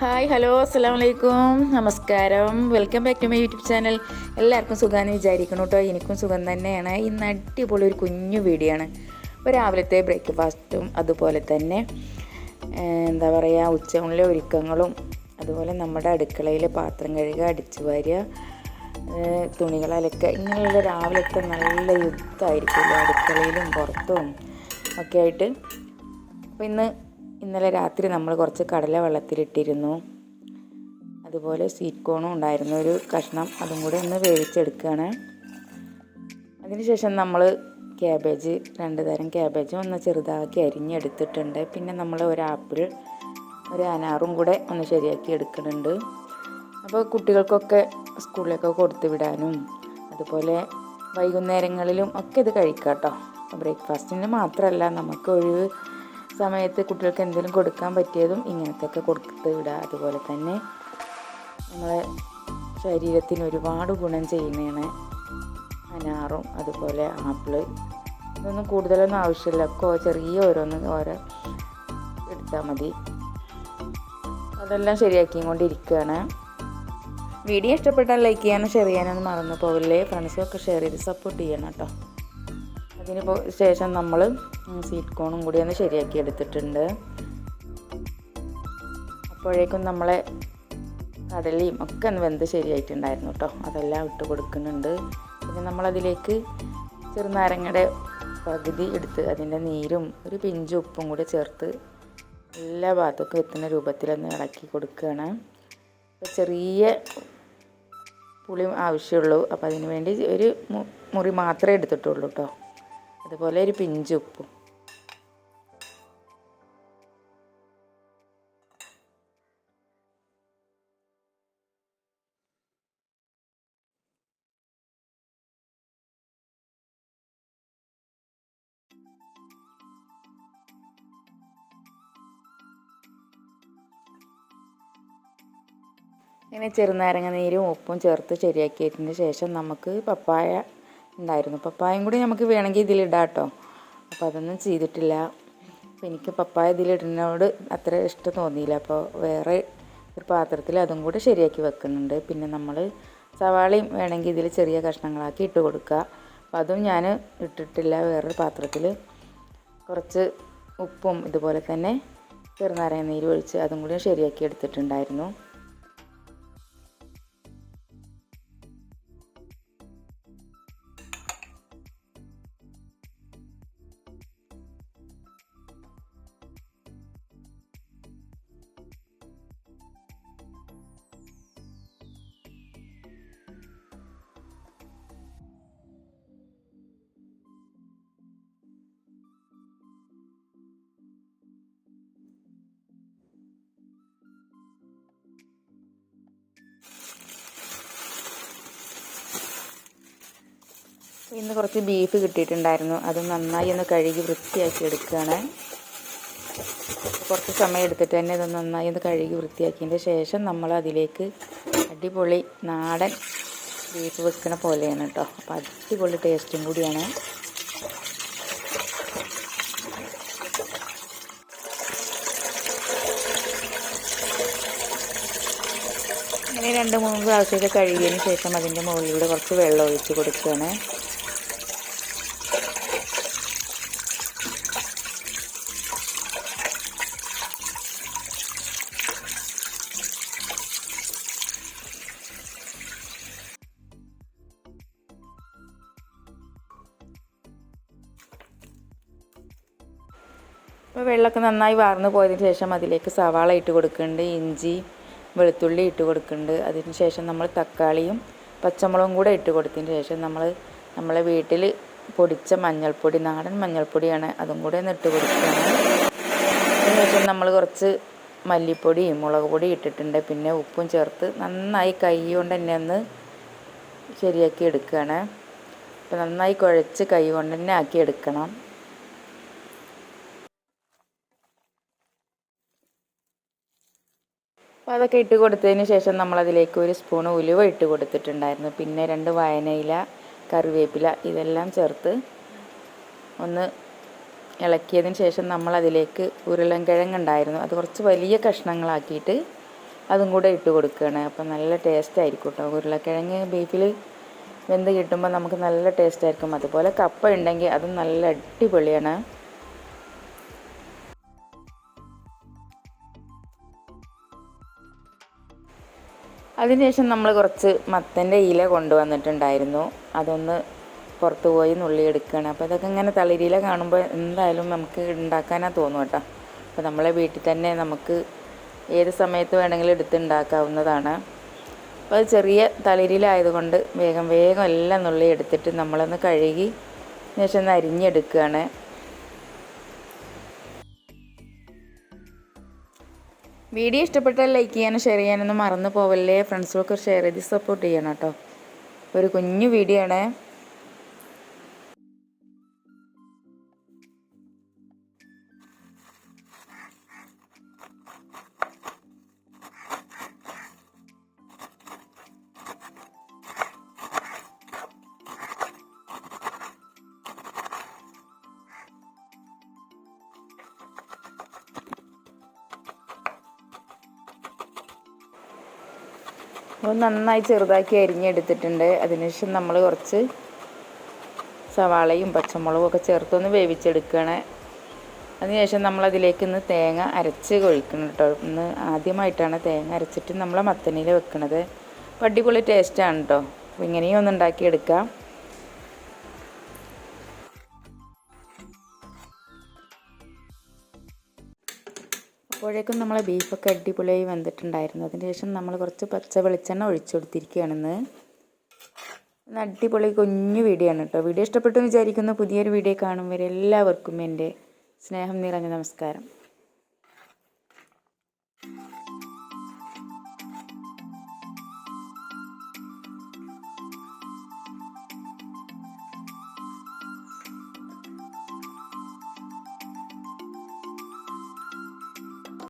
Hi hello അസ്സാം വലൈക്കും നമസ്കാരം. Welcome back to my YouTube channel. എല്ലാവർക്കും സുഖമാണെന്ന് വിചാരിക്കണം കേട്ടോ എനിക്കും സുഖം തന്നെയാണ്. ഇന്ന് അടിപൊളി ഒരു കുഞ്ഞു വീഡിയോ ആണ്. രാവിലത്തെ ബ്രേക്ക്ഫാസ്റ്റും അതുപോലെ തന്നെ എന്താ പറയുക ഉച്ചകളിലെ ഒരുക്കങ്ങളും അതുപോലെ നമ്മുടെ അടുക്കളയിലെ പാത്രം കഴുകുക അടിച്ചു വാരുക തുണികൾ ഇങ്ങനെയുള്ള രാവിലത്തെ നല്ല യുദ്ധമായിരിക്കും അടുക്കളയിലും പുറത്തും ഒക്കെ ആയിട്ട്. അപ്പോൾ ഇന്ന് ഇന്നലെ രാത്രി നമ്മൾ കുറച്ച് കടല വെള്ളത്തിലിട്ടിരുന്നു. അതുപോലെ സ്വീറ്റ് കോണും ഉണ്ടായിരുന്നു. ഒരു കഷ്ണം അതും കൂടെ ഒന്ന് വേവിച്ചെടുക്കുകയാണ്. അതിനുശേഷം നമ്മൾ ക്യാബേജ് രണ്ട് തരം ക്യാബേജും ഒന്ന് ചെറുതാക്കി അരിഞ്ഞെടുത്തിട്ടുണ്ട്. പിന്നെ നമ്മൾ ഒരു ആപ്പിൾ ഒരു അനാറും കൂടെ ഒന്ന് ശരിയാക്കി എടുക്കുന്നുണ്ട്. അപ്പോൾ കുട്ടികൾക്കൊക്കെ സ്കൂളിലൊക്കെ കൊടുത്തു വിടാനും അതുപോലെ വൈകുന്നേരങ്ങളിലും ഒക്കെ ഇത് കഴിക്കാം കേട്ടോ ബ്രേക്ക്ഫാസ്റ്റിന് മാത്രമല്ല നമുക്ക് ഒഴിവ് സമയത്ത് കുട്ടികൾക്ക് എന്തെങ്കിലും കൊടുക്കാൻ പറ്റിയതും ഇങ്ങനത്തെയൊക്കെ കൊടുത്ത് വിടുക അതുപോലെ തന്നെ നമ്മളെ ശരീരത്തിന് ഒരുപാട് ഗുണം ചെയ്യുന്നതാണ് അനാറും അതുപോലെ ആപ്പിൾ. ഇതൊന്നും കൂടുതലൊന്നും ആവശ്യമില്ല. ഒക്കെ ചെറിയ ഓരോന്ന് ഓരോ എടുത്താൽ മതി. അതെല്ലാം ശരിയാക്കിയും കൊണ്ടിരിക്കുകയാണ്. വീഡിയോ ഇഷ്ടപ്പെട്ടാൽ ലൈക്ക് ചെയ്യാനും ഷെയർ ചെയ്യാനൊന്നും മറന്നു പോകില്ലേ. ഫ്രണ്ട്സൊക്കെ ഷെയർ ചെയ്ത് സപ്പോർട്ട് ചെയ്യണം കേട്ടോ. അതിന് പോ- ശേഷം നമ്മൾ സീറ്റ് കോണും കൂടി ഒന്ന് ശരിയാക്കി എടുത്തിട്ടുണ്ട്. അപ്പോഴേക്കും നമ്മളെ കടലയും ഒക്കെ ഒന്ന് വെന്ത് ശരിയായിട്ടുണ്ടായിരുന്നു കേട്ടോ അതെല്ലാം ഇട്ട് കൊടുക്കുന്നുണ്ട്. പിന്നെ നമ്മളതിലേക്ക് ചെറുനാരങ്ങയുടെ പകുതി എടുത്ത് അതിന്റെ നീരും ഒരു പിഞ്ച് ഉപ്പും കൂടി ചേർത്ത് എല്ലാ ഭാഗത്തേക്കും എത്തുന്ന രൂപത്തിലൊന്ന് ഇളക്കി കൊടുക്കുകയാണ്. ചെറിയ പുളി ആവശ്യമുള്ളൂ. അപ്പോൾ അതിന് വേണ്ടി ഒരു മുറി മാത്രമേ എടുത്തിട്ടുള്ളൂ കേട്ടോ അതുപോലെ ഒരു പിഞ്ച് ഉപ്പും. ഇങ്ങനെ ചെറുനാരങ്ങ നീരും ഉപ്പും ചേർത്ത് ശരിയാക്കിയതിന് ശേഷം നമുക്ക് പപ്പായ ഉണ്ടായിരുന്നു. പപ്പായയും കൂടി നമുക്ക് വേണമെങ്കിൽ ഇതിലിടാം കേട്ടോ. അപ്പോൾ അതൊന്നും ചെയ്തിട്ടില്ല. അപ്പോൾ എനിക്ക് പപ്പായ ഇതിലിടുന്നതിനോട് അത്ര ഇഷ്ടം തോന്നിയില്ല. അപ്പോൾ വേറെ ഒരു പാത്രത്തിൽ അതും കൂടി ശരിയാക്കി വെക്കുന്നുണ്ട്. പിന്നെ നമ്മൾ സവാളയും വേണമെങ്കിൽ ഇതിൽ ചെറിയ കഷ്ണങ്ങളാക്കി ഇട്ട് കൊടുക്കുക. അപ്പോൾ അതും ഞാൻ ഇട്ടിട്ടില്ല. വേറൊരു പാത്രത്തിൽ കുറച്ച് ഉപ്പും ഇതുപോലെ തന്നെ ചെറുനാരങ്ങ നീര് ഒഴിച്ച് അതും കൂടി ശരിയാക്കി എടുത്തിട്ടുണ്ടായിരുന്നു. ഇന്ന് കുറച്ച് ബീഫ് കിട്ടിയിട്ടുണ്ടായിരുന്നു. അത് നന്നായി ഒന്ന് കഴുകി വൃത്തിയാക്കി എടുക്കുകയാണ്. കുറച്ച് സമയം എടുത്തിട്ട് തന്നെ ഇത് നന്നായി ഒന്ന് കഴുകി വൃത്തിയാക്കിയതിന്റെ ശേഷം നമ്മൾ അതിലേക്ക് അടിപൊളി നാടൻ ബീഫ് വെക്കണ പോലെയാണ് കേട്ടോ. അപ്പോൾ അടിപൊളി ടേസ്റ്റും കൂടിയാണ്. ഇങ്ങനെ രണ്ട് മൂന്ന് പ്രാവശ്യമൊക്കെ കഴുകിയതിന് ശേഷം അതിന്റെ മുകളിലൂടെ കുറച്ച് വെള്ളം ഒഴിച്ച് കൊടുക്കുകയാണ്. അപ്പോൾ വെള്ളമൊക്കെ നന്നായി വാർന്നു പോയതിന് ശേഷം അതിലേക്ക് സവാള ഇട്ട് കൊടുക്കുന്നുണ്ട് ഇഞ്ചി വെളുത്തുള്ളി ഇട്ട് കൊടുക്കുന്നുണ്ട്. അതിന് ശേഷം നമ്മൾ തക്കാളിയും പച്ചമുളകും കൂടെ ഇട്ട് കൊടുത്തതിന് ശേഷം നമ്മൾ നമ്മളെ വീട്ടിൽ പൊടിച്ച മഞ്ഞൾപ്പൊടി നാടൻ മഞ്ഞൾപ്പൊടിയാണ് അതും കൂടെ ഒന്ന് ഇട്ട് കൊടുക്കുകയാണ്. അതിനുശേഷം നമ്മൾ കുറച്ച് മല്ലിപ്പൊടിയും മുളക് പൊടി ഇട്ടിട്ടുണ്ട്. പിന്നെ ഉപ്പും ചേർത്ത് നന്നായി കൈ കൊണ്ട് തന്നെ ഒന്ന് ശരിയാക്കി എടുക്കുകയാണ്. അപ്പോൾ നന്നായി കുഴച്ച് കൈ കൊണ്ട് തന്നെ ആക്കി എടുക്കണം. അപ്പോൾ അതൊക്കെ ഇട്ട് കൊടുത്തതിന് ശേഷം നമ്മളതിലേക്ക് ഒരു സ്പൂൺ ഉലുവ ഇട്ട് കൊടുത്തിട്ടുണ്ടായിരുന്നു. പിന്നെ രണ്ട് വയനയില കറിവേപ്പില ഇതെല്ലാം ചേർത്ത് ഒന്ന് ഇളക്കിയതിന് ശേഷം നമ്മളതിലേക്ക് ഉരുളൻകിഴങ്ങുണ്ടായിരുന്നു. അത് കുറച്ച് വലിയ കഷ്ണങ്ങളാക്കിയിട്ട് അതും കൂടെ ഇട്ട് കൊടുക്കുകയാണ്. അപ്പം നല്ല ടേസ്റ്റ് ആയിരിക്കും കേട്ടോ ഉരുളക്കിഴങ്ങ് ബീഫിൽ വെന്ത് കിട്ടുമ്പോൾ നമുക്ക് നല്ല ടേസ്റ്റ് ആയിരിക്കും. അതുപോലെ കപ്പ ഉണ്ടെങ്കിൽ അതും നല്ല അടിപൊളിയാണ്. അതിനുശേഷം നമ്മൾ കുറച്ച് മത്തന്റെ ഇല കൊണ്ടുവന്നിട്ടുണ്ടായിരുന്നു. അതൊന്ന് പുറത്ത് പോയി നുള്ളിയെടുക്കുകയാണ് അപ്പോൾ ഇതൊക്കെ ഇങ്ങനെ തളിരിയില കാണുമ്പോൾ എന്തായാലും നമുക്ക് ഉണ്ടാക്കാനാ തോന്നും കേട്ടോ. അപ്പോൾ നമ്മളെ വീട്ടിൽ തന്നെ നമുക്ക് ഏത് സമയത്ത് വേണമെങ്കിലും എടുത്തുണ്ടാക്കാവുന്നതാണ് അപ്പോൾ അത് ചെറിയ തളിരിലായതുകൊണ്ട് വേഗം വേഗം എല്ലാം നുള്ളി എടുത്തിട്ട് നമ്മളൊന്ന് കഴുകി ശേഷം ഒന്ന് അരിഞ്ഞെടുക്കുകയാണ് വീഡിയോ ഇഷ്ടപ്പെട്ടാൽ ലൈക്ക് ചെയ്യാനും ഷെയർ ചെയ്യാനൊന്നും മറന്നു പോവല്ലേ. ഫ്രണ്ട്സുകൾക്ക് ഷെയർ ചെയ്ത് സപ്പോർട്ട് ചെയ്യണം കേട്ടോ. ഒരു കുഞ്ഞു വീഡിയോ ആണ്. അത് നന്നായി ചെറുതാക്കി അരിഞ്ഞെടുത്തിട്ടുണ്ട്. അതിനുശേഷം നമ്മൾ കുറച്ച് സവാളയും പച്ചമുളകും ഒക്കെ ചേർത്തൊന്ന് വേവിച്ചെടുക്കണേ. അതിനുശേഷം നമ്മൾ അതിലേക്ക് ഇന്ന് തേങ്ങ അരച്ച് കൊഴിക്കണം കേട്ടോ ഇന്ന് ആദ്യമായിട്ടാണ് തേങ്ങ അരച്ചിട്ട് നമ്മൾ മത്തനിയിൽ വെക്കണത്. അടിപൊളി ടേസ്റ്റാണ് കേട്ടോ അപ്പോൾ ഇങ്ങനെയും ഒന്ന് ഉണ്ടാക്കിയെടുക്കാം. അപ്പോഴേക്കും നമ്മളെ ബീഫൊക്കെ അടിപൊളിയായി വെന്തിട്ടുണ്ടായിരുന്നു. അതിന് ശേഷം നമ്മൾ കുറച്ച് പച്ച വെളിച്ചെണ്ണ ഒഴിച്ചു കൊടുത്തിരിക്കുകയാണെന്ന്. അടിപൊളി കുഞ്ഞു വീഡിയോ കേട്ടോ. വീഡിയോ ഇഷ്ടപ്പെട്ടു വിചാരിക്കുന്നു. പുതിയൊരു വീഡിയോ കാണും വരെ എല്ലാവർക്കും എന്റെ സ്നേഹം നിറഞ്ഞ നമസ്കാരം.